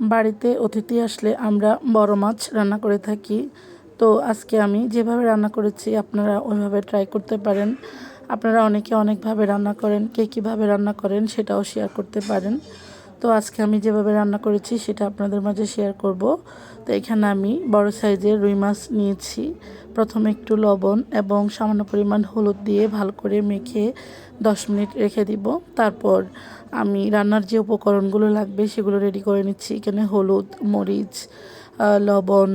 বাড়িতে অতিথি আসলে আমরা বড় মাছ রান্না করে থাকি। তো আজকে আমি যেভাবে রান্না করেছি আপনারা ওইভাবে ট্রাই করতে পারেন। আপনারা অনেকে অনেকভাবে রান্না করেন, কে কীভাবে রান্না করেন সেটাও শেয়ার করতে পারেন। তো আজকে আমি যেভাবে রান্না করেছি সেটা আপনাদের মাঝে শেয়ার করব। তো এখানে আমি বড় সাইজের রুই মাছ নিয়েছি। প্রথমে একটু লবণ এবং সামান্য পরিমাণ হলুদ দিয়ে ভালো করে মেখে দশ মিনিট রেখে দিব। তারপর আমি রান্নার যে উপকরণগুলো লাগবে সেগুলো রেডি করে নিচ্ছি। এখানে হলুদ, মরিচ লবণ।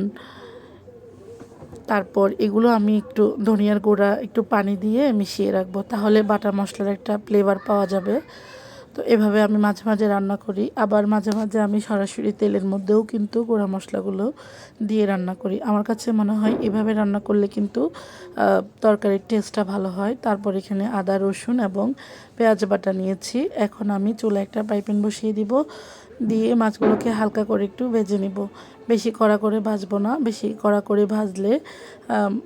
তারপর এগুলো আমি একটু ধনিয়ার গুঁড়া একটু পানি দিয়ে মিশিয়ে রাখব। তাহলে বাটা মশলার একটা ফ্লেভার পাওয়া যাবে। তো এভাবে আমি মাঝে মাঝে রান্না করি। আবার মাঝে মাঝে আমি সরাসরি তেলের মধ্যেও কিন্তু গুঁড়া মশলাগুলো দিয়ে রান্না করি। আমার কাছে মনে হয় এভাবে রান্না করলে কিন্তু তরকারির টেস্টটা ভালো হয়। তারপর এখানে আদা, রসুন এবং পেঁয়াজ বাটা নিয়েছি। এখন আমি চুলা একটা পাইপেন বসিয়ে দিব। দিয়ে মাছগুলোকে হালকা করে একটু ভেজে নিব। বেশি কড়া করে ভাজবো না। বেশি কড়া করে ভাজলে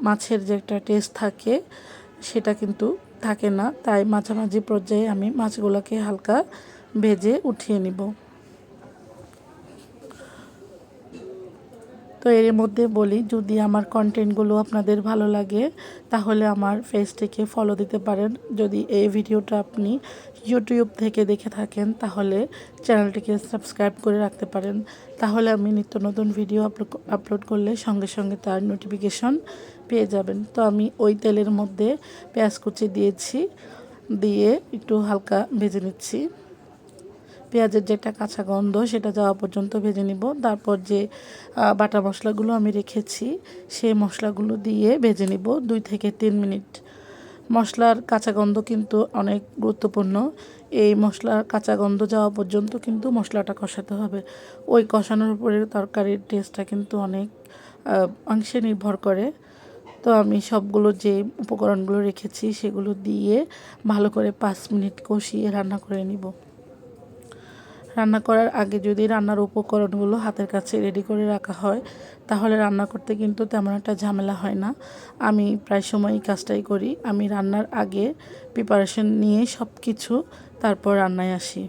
মাছের যে একটা টেস্ট থাকে, সেটা কিন্তু থাকে না তাই মাঝামাঝি পর্যায়ে আমি মাছগুলোকে হালকা ভেজে উঠিয়ে নিব। তো এর মধ্যে বলি, যদি আমার কন্টেন্টগুলো আপনাদের ভালো লাগে, তাহলে আমার ফেসটিকে ফলো দিতে পারেন। যদি এই ভিডিওটা আপনি ইউটিউব থেকে দেখে থাকেন, তাহলে চ্যানেলটিকে সাবস্ক্রাইব করে রাখতে পারেন। তাহলে আমি নিত্য নতুন ভিডিও আপলোড করলে সঙ্গে সঙ্গে তার নোটিফিকেশন পেয়ে যাবেন। তো আমি ওই তেলের মধ্যে পেঁয়াজ কুচি দিয়েছি, দিয়ে একটু হালকা ভেজে নিচ্ছি। পেঁয়াজের যে একটা কাঁচা গন্ধ, সেটা যাওয়া পর্যন্ত ভেজে নিব। তারপর যে বাটা মশলাগুলো আমি রেখেছি, সেই মশলাগুলো দিয়ে ভেজে নিব দুই থেকে তিন মিনিট। মশলার কাঁচা গন্ধ কিন্তু অনেক গুরুত্বপূর্ণ। এই মশলার কাঁচা গন্ধ যাওয়া পর্যন্ত কিন্তু মশলাটা কষাতে হবে। ওই কষানোর উপরে তরকারির টেস্টটা কিন্তু অনেক অংশে নির্ভর করে। তো আমি সবগুলো যে উপকরণগুলো রেখেছি, সেগুলো দিয়ে ভালো করে পাঁচ মিনিট কষিয়ে রান্না করে নিব। রান্না করার আগে যদি রান্নার উপকরণগুলো হাতের কাছে রেডি করে রাখা হয়, তাহলে রান্না করতে কিন্তু তেমন একটা ঝামেলা হয় না। আমি প্রায় সময় কাজটাই করি। আমি রান্নার আগে প্রিপারেশন নিয়ে সব কিছু তারপর রান্নায় আসি।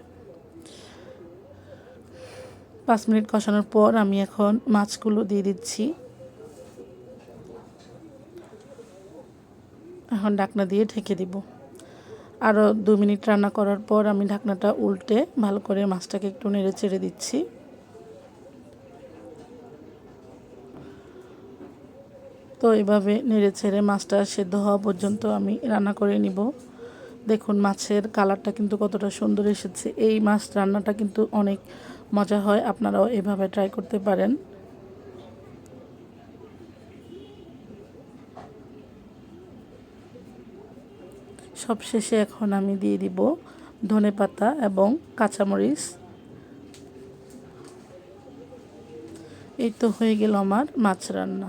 পাঁচ মিনিট কষানোর পর আমি এখন মাছগুলো দিয়ে দিচ্ছি। এখন ডাকনা দিয়ে ঢেকে দিব। আরও দু মিনিট রান্না করার পর আমি ঢাকনাটা উল্টে ভালো করে মাছটাকে একটু নেড়ে চেড়ে দিচ্ছি। তো এভাবে নেড়ে ছেড়ে মাছটা সেদ্ধ হওয়া পর্যন্ত আমি রান্না করে নিব। দেখুন মাছের কালারটা কিন্তু কতটা সুন্দর এসেছে। এই মাছ রান্নাটা কিন্তু অনেক মজা হয়, আপনারাও এভাবে ট্রাই করতে পারেন। সব শেষে এখন আমি দিয়ে দিব ধনে পাতা এবং কাঁচামরিচ। এই তো হয়ে গেল আমার মাছ রান্না।